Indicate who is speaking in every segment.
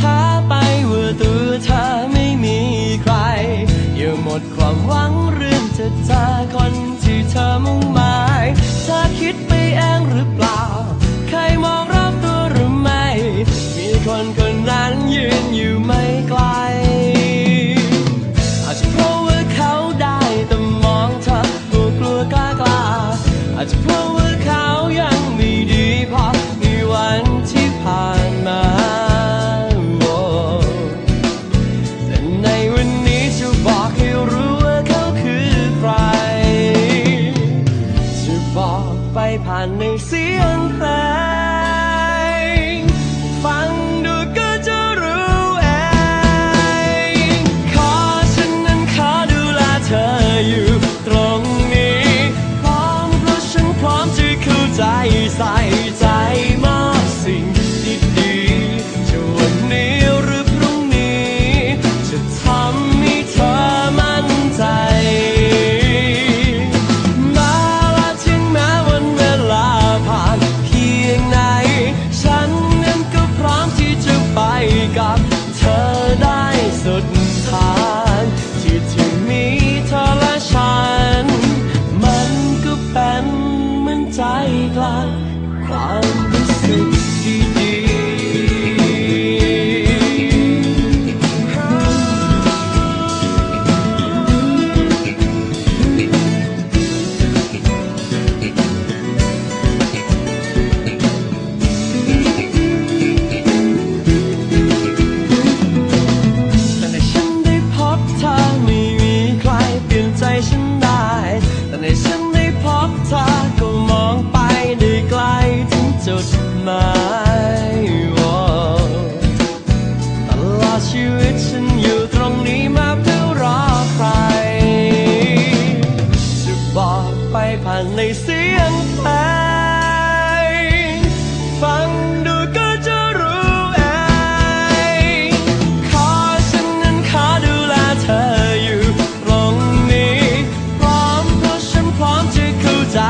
Speaker 1: ท้าไปว่าตัวเธอไม่มีใคร อย่าหมดความหวังเรื่องจะเจอคนที่เธอมุ่ง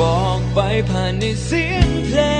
Speaker 1: บอกไปผ่านในเสียงเพลง